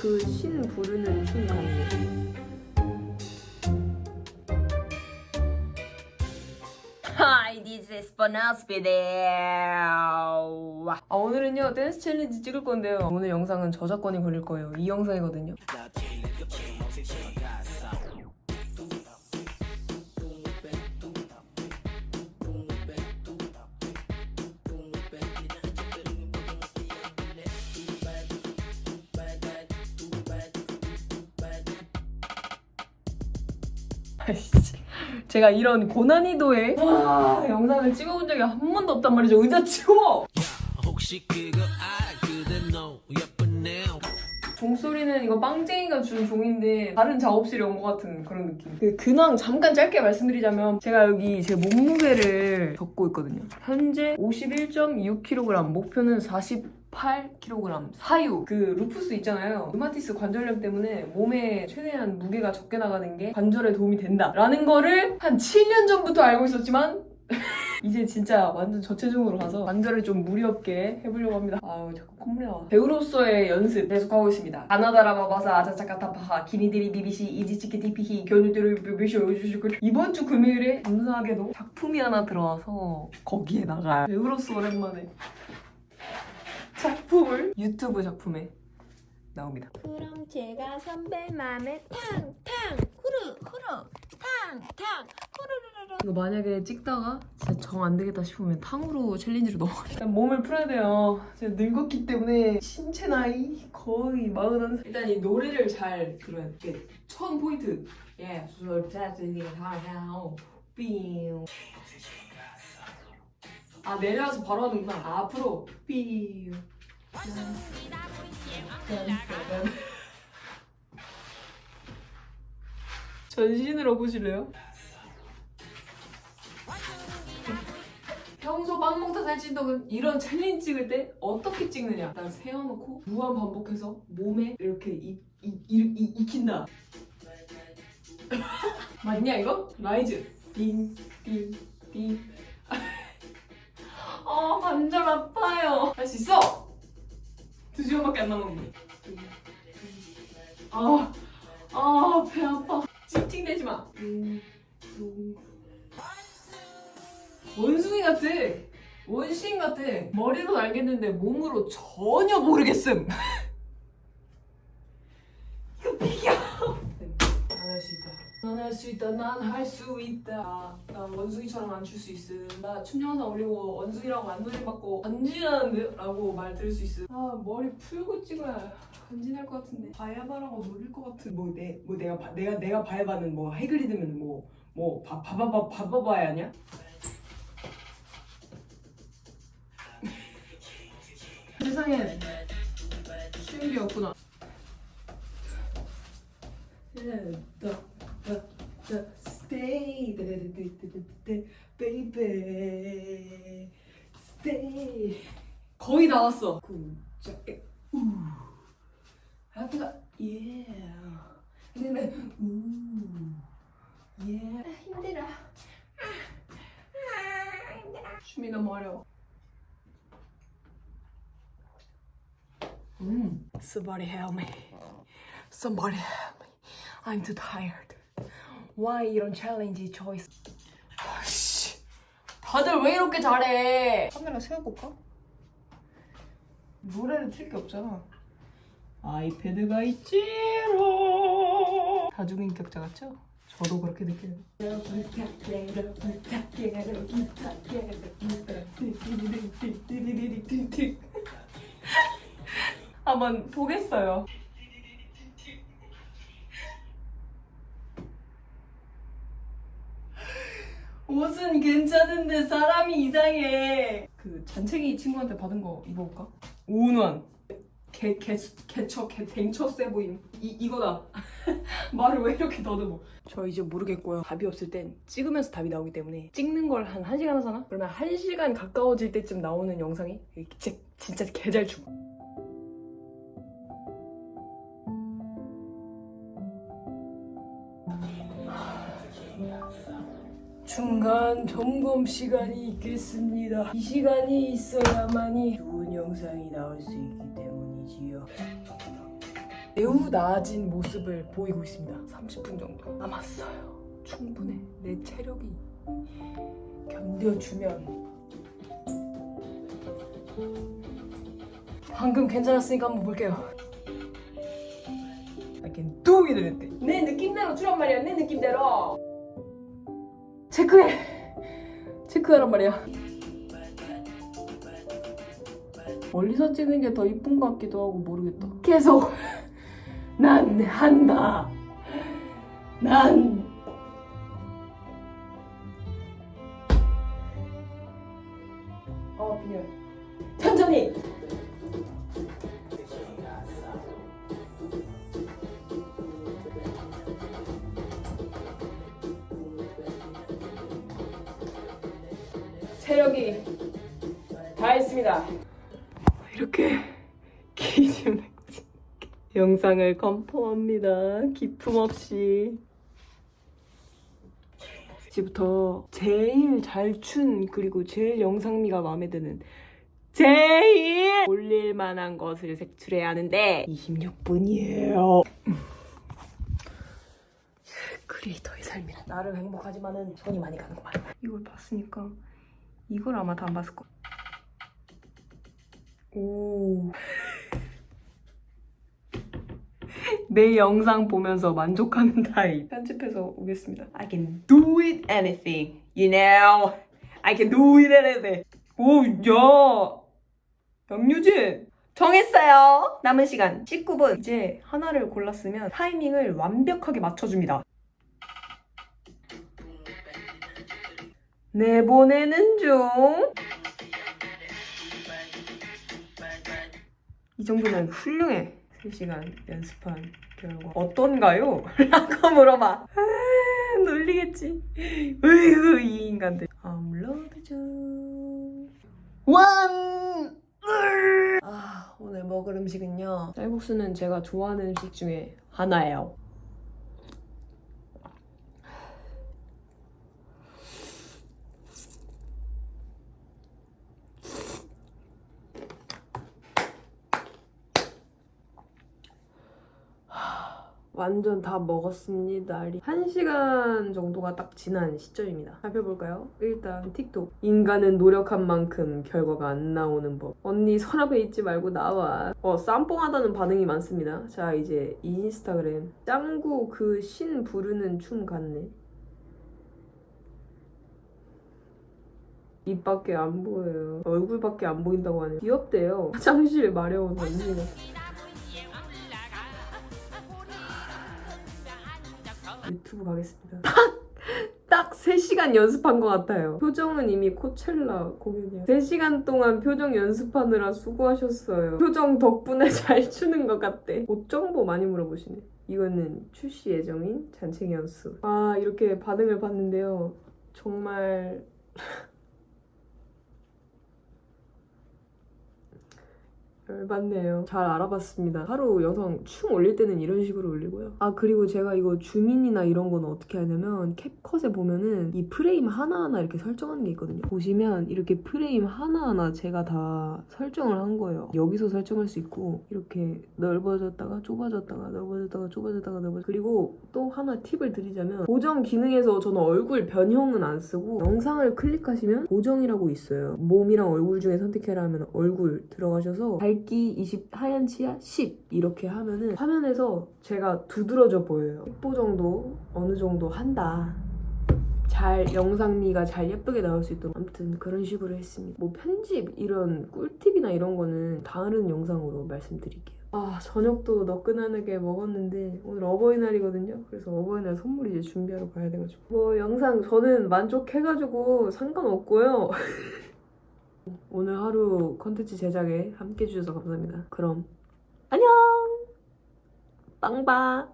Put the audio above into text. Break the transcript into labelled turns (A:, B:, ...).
A: 그 신 부르는 춤 같네. Hi, this is bonus video. 아 오늘은요 댄스 챌린지 찍을 건데요. 오늘 영상은 저작권이 걸릴 거예요. 이 영상이거든요. 제가 이런 고난이도의 와, 영상을 찍어본 적이 한 번도 없단 말이죠. 의자 치워!
B: 혹시 그거 알아 그대 너 예쁘네
A: 종소리는 이거 빵쟁이가 준 종인데 다른 작업실에 온 것 같은 그런 느낌. 그 근황 잠깐 짧게 말씀드리자면 제가 여기 제 몸무게를 적고 있거든요. 현재 51.6kg, 목표는 48kg. 사유 그 루푸스 있잖아요. 르마티스 관절염 때문에 몸에 최대한 무게가 적게 나가는 게 관절에 도움이 된다 라는 거를 한 7년 전부터 알고 있었지만 이제 진짜 완전 저체중으로 가서 관절을 좀 무리 없게 해보려고 합니다. 아우 자꾸 콧물이 나와. 배우로서의 연습 계속하고 있습니다. 가나다라바바사 아자차카타파하 기니들이 비비시 이지치키 티피히 견유들을 비비시 오주시고 이번 주 금요일에 감사하게도 작품이 하나 들어와서 거기에 나가요. 배우로서 오랜만에 작품을 유튜브 작품에 나옵니다.
C: 그럼 제가 선배 맘에 탕탕 후루 후루 탕탕 후루루루루
A: 이거 만약에 찍다가 진짜 정 안 되겠다 싶으면 탕후루 챌린지로 넘어가요. 일단 몸을 풀어야 돼요. 제가 늙었기 때문에 신체 나이 거의 마흔한 살. 일단 이 노래를 잘 들어야 돼. 처음 포인트. 예, 삥. 아 내려와서 바로 하는구나. 아, 앞으로 삥. 전신으로 보실래요? 평소 빵 먹다 살찐 덕은 이런 챌린지 찍을 때 어떻게 찍느냐? 일단 세워놓고 무한 반복해서 몸에 이렇게 익힌다. 맞냐 이거? 라이즈. 띵, 띵, 띵. 아 관절 아파요. 할 수 있어. 두 시간밖에 안 남았는데. 아, 아, 배 아파. 찡찡대지 마. 원숭이 같아. 원시인 같아. 머리로 알겠는데 몸으로 전혀 모르겠음. 이거 픽이야. 난 할 수 있다. 난 할 수 있다. 난 할 수 있다. 난 원숭이처럼 안 출 수 있음. 나 춤 영상 올리고 원숭이라고 안 놀림받고 간지나는데? 라고 말 들을 수 있음. 아 머리 풀고 찍어야 간지날 것 같은데. 바야바라고 놀릴 것 같은.
D: 뭐, 내, 뭐 내가 봐- 내가 내가 바야바는 뭐 해그리드면 뭐뭐 바바바 바바바야 아니야?
A: 세상에 쉬운 게 없구나.
D: Stay, baby, stay.
A: 거의 다 왔어.
D: 자, 에, 우. 하트가 yeah. 근데 우. yeah.
C: 힘들어
A: 춤이 너무 어려워. 음. Somebody help me. Somebody help me. I'm too tired. Why 이런 챌린지 choice? 아씨. 다들 왜 이렇게 잘해? 카메라 세워볼까? 노래를 틀 게 없잖아. 아이패드가 있지롱. 다중인격자 같죠? 저도 그렇게 느껴요. 한번 보겠어요. 옷은 괜찮은데 사람이 이상해. 그 잔챙이 친구한테 받은 거 입어볼까? 오운원. 개, 개, 개처, 개, 댕처 세 보임. 이, 이거다. 말을 왜 이렇게 더듬어? 저 이제 모르겠고요. 답이 없을 땐 찍으면서 답이 나오기 때문에 찍는 걸 한 1시간 하잖아? 그러면 1시간 가까워질 때쯤 나오는 영상이 진짜, 진짜 개잘 죽어. 중간 점검 시간이 있겠습니다. 이 시간이 있어야만이 좋은 영상이 나올 수 있기 때문이지요. 매우 나아진 모습을 보이고 있습니다. 30분 정도 남았어요. 충분해. 내 체력이 견뎌주면. 방금 괜찮았으니까 한번 볼게요. I can do it. 내 느낌대로 추란 말이야. 내 느낌대로. 체크해. 체크하란 말이야. 멀리서 찍는 게 더 이쁜 것 같기도 하고 모르겠다. 계속 난 한다. 난 체력이 다 했습니다. 이렇게 기준 영상을 컨펌합니다. 기품 없이. 이제부터 제일 잘 춘 그리고 제일 영상미가 마음에 드는 제일 올릴 만한 것을 색출해야 하는데 26분이에요. 크리에이터의 삶이란 나름 행복하지만은 손이 많이 가는구만. 이걸 봤으니까 이걸 아마 다 안 봤을 거. 오. 내 영상 보면서 만족하는 타입. 편집해서 오겠습니다. I can do it anything. You know. I can do it anything. 오, 야. 양유진. 정했어요. 남은 시간 19분. 이제 하나를 골랐으면 타이밍을 완벽하게 맞춰줍니다. 내보내는 중. 이 정도면 훌륭해. 3시간 연습한 결과 어떤가요? 라고 물어봐. 아, 놀리겠지. 으이구 이 인간들. 업로드 중. 원! 아 오늘 먹을 음식은요. 쌀국수는 제가 좋아하는 음식 중에 하나예요. 완전 다 먹었습니다. 한 시간 정도가 딱 지난 시점입니다. 살펴볼까요? 일단 틱톡. 인간은 노력한 만큼 결과가 안 나오는 법. 언니 서랍에 있지 말고 나와. 어, 쌈뽕하다는 반응이 많습니다. 자, 이제 인스타그램. 짱구 그 신 부르는 춤 같네. 입밖에 안 보여요. 얼굴밖에 안 보인다고 하네요. 귀엽대요. 화장실 마려운 언니가. 유튜브 가겠습니다. 딱 3시간 연습한 것 같아요. 표정은 이미 코첼라 공연이야. 3시간 동안 표정 연습하느라 수고하셨어요. 표정 덕분에 잘 추는 것 같대. 옷 정보 많이 물어보시네. 이거는 출시 예정인 잔챙이 연수. 아, 이렇게 반응을 봤는데요. 정말. 열받네요. 잘 알아봤습니다. 하루 영상 춤 올릴 때는 이런 식으로 올리고요. 아 그리고 제가 이거 주민이나 이런 거는 어떻게 하냐면 캡컷에 보면은 이 프레임 하나하나 이렇게 설정하는 게 있거든요. 보시면 이렇게 프레임 하나하나 제가 다 설정을 한 거예요. 여기서 설정할 수 있고 이렇게 넓어졌다가 좁아졌다가 넓어졌다가 좁아졌다가 넓어 그리고 또 하나 팁을 드리자면 보정 기능에서 저는 얼굴 변형은 안 쓰고 영상을 클릭하시면 보정이라고 있어요. 몸이랑 얼굴 중에 선택해라 하면 얼굴 들어가셔서 밝기 20, 하얀 치아 10 이렇게 하면은 화면에서 제가 두드러져 보여요. 10보 정도 어느 정도 한다. 잘 영상미가 잘 예쁘게 나올 수 있도록 아무튼 그런 식으로 했습니다. 뭐 편집 이런 꿀팁이나 이런 거는 다른 영상으로 말씀드릴게요. 아 저녁도 너끈하게 먹었는데 오늘 어버이날이거든요. 그래서 어버이날 선물 이제 준비하러 가야 돼가지고 뭐 영상 저는 만족해가지고 상관없고요. 오늘 하루 컨텐츠 제작에 함께 해주셔서 감사합니다. 그럼 안녕!
B: Now,